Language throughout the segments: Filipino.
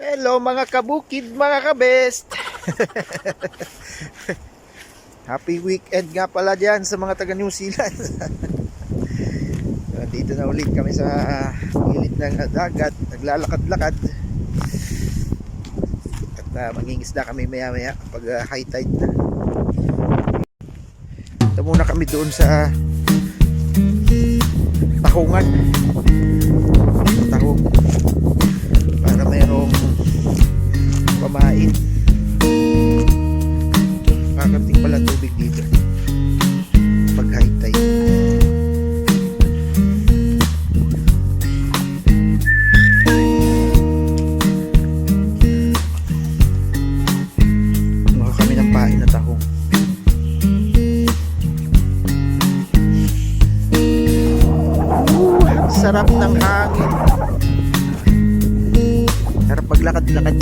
Hello mga kabukid, mga kabest. Happy weekend nga pala dyan sa mga taga New Zealand. Dito na ulit kami sa gilid ng dagat, naglalakad-lakad. At uh, mangingisda kami maya-maya pag ah, high tide na. Ito muna kami doon sa Tahungan. Sa Tahong para mayroong sarap ng hangin Sarap maglakad-lakad.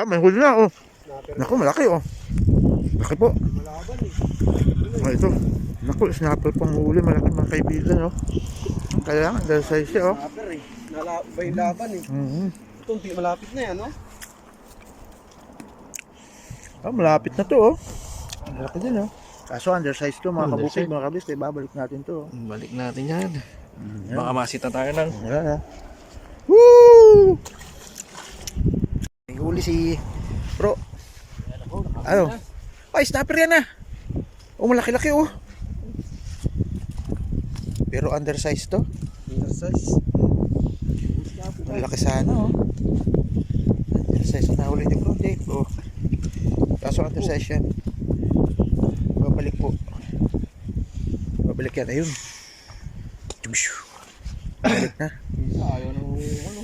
Yeah, may huli na, oh. Naku, malaki, oh. Laki po. Oh, ito. Naku, snapper pang huli. Malaki mga kaibigan, oh. Kaya nga, dahil size siya, oh. Snapper eh. Nala ba yung laban eh. Mhm. Ito, hindi malapit na yan, no? Ah, malapit na to, oh. Malaki din, oh. Kaso undersize to, mga kabukid, mga kabis. Eh, babalik natin to, oh. Balik natin yan. Yan. Baka masita tayo ng... Ayan, ah. Woo! Huli si Pro. Ano? Ay, snapper yan ah. Oh, malaki-laki oh. Pero undersized to. Undersize. Malaki sana oh. Undersized na huli ni Pro. Dave, oh. Kaso undersized yan. Babalik po. Babalik yan. Ayun. Babalik na. Ayaw ng ano.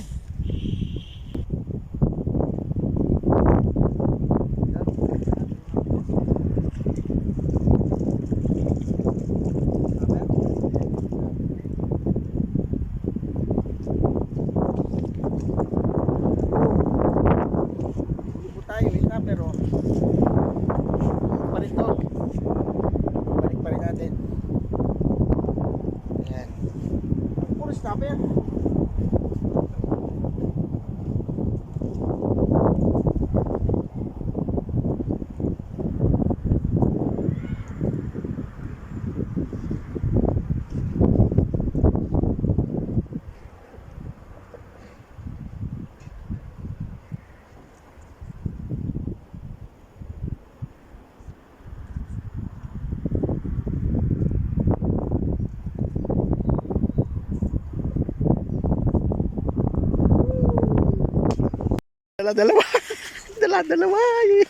Dala-dalawa. Dala-dalawa.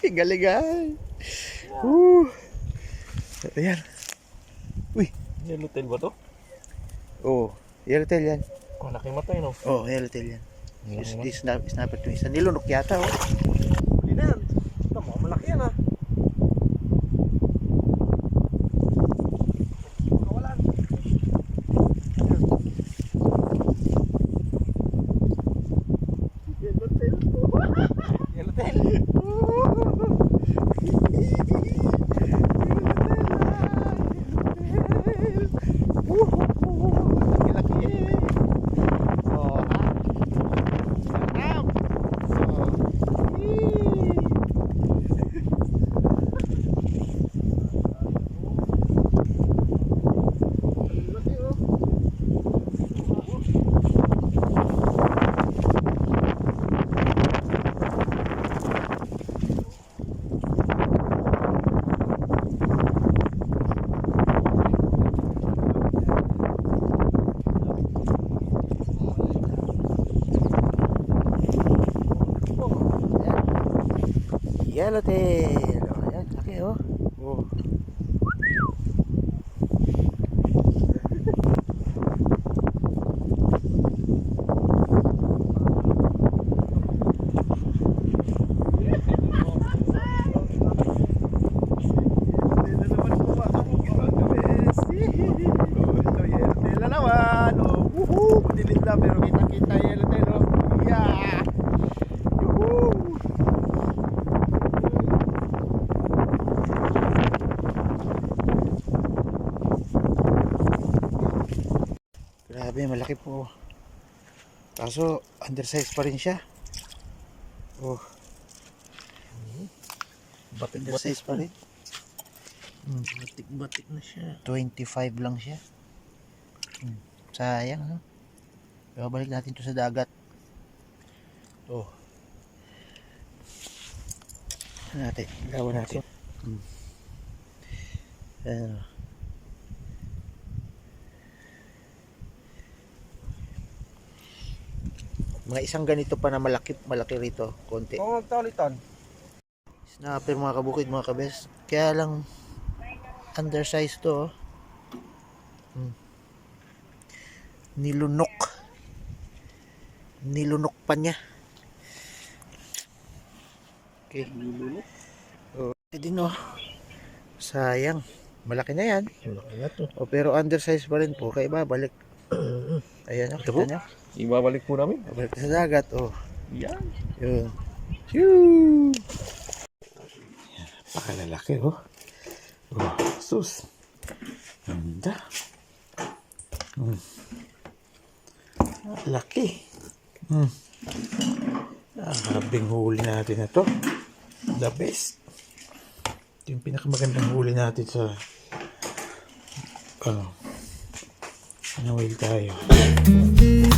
Galing ay. Woo. Ayan. Yellow tail ba to? Oh, yellowtail yan. Oh, laki matay no? Oh, yellowtail yan. Yan Is, is, snap, snapper twins. Nilunok yata oh. happen. Yellowtail. Oh, ayan, laki oh. Oh. Ito naman po mga kabukit mga kabes. Ito yellowtail na naman. Oh, woohoo! Madilim lang pero kita-kita yellowtail. Oh. Yeah! Yuhuu! Grabe, malaki po. Kaso, undersize pa rin siya. Oh, Batik-batik. pa rin. Hmm, Batik-batik na siya. 25 lang siya. Hmm, sayang, no? Pero balik natin to sa dagat. Oh. Ano natin? Gawa natin. Hmm. Ayan, Mga isang ganito pa na malaki, malaki rito, konti. Kung magtaulitan. Snapper mga kabukid mga kabes. Kaya lang undersized to. oh. Hmm. Nilunok. Nilunok pa niya. Okay. Oh, pwede no. Sayang. Malaki na yan. Malaki na to. Oh, pero undersized pa rin po. Kaya babalik. Ayan o. Ito Kita nyo. Ibabalik po namin. Babalik na sa dagat. Oh. Yan. Yun. Shoo! Pakalalaki oh. Oh, sus. Ganda. Hmm. Ah, Laki. Hmm. Ah, grabing huli natin na to. The best. Ito yung pinakamagandang huli natin sa ano whale tayo.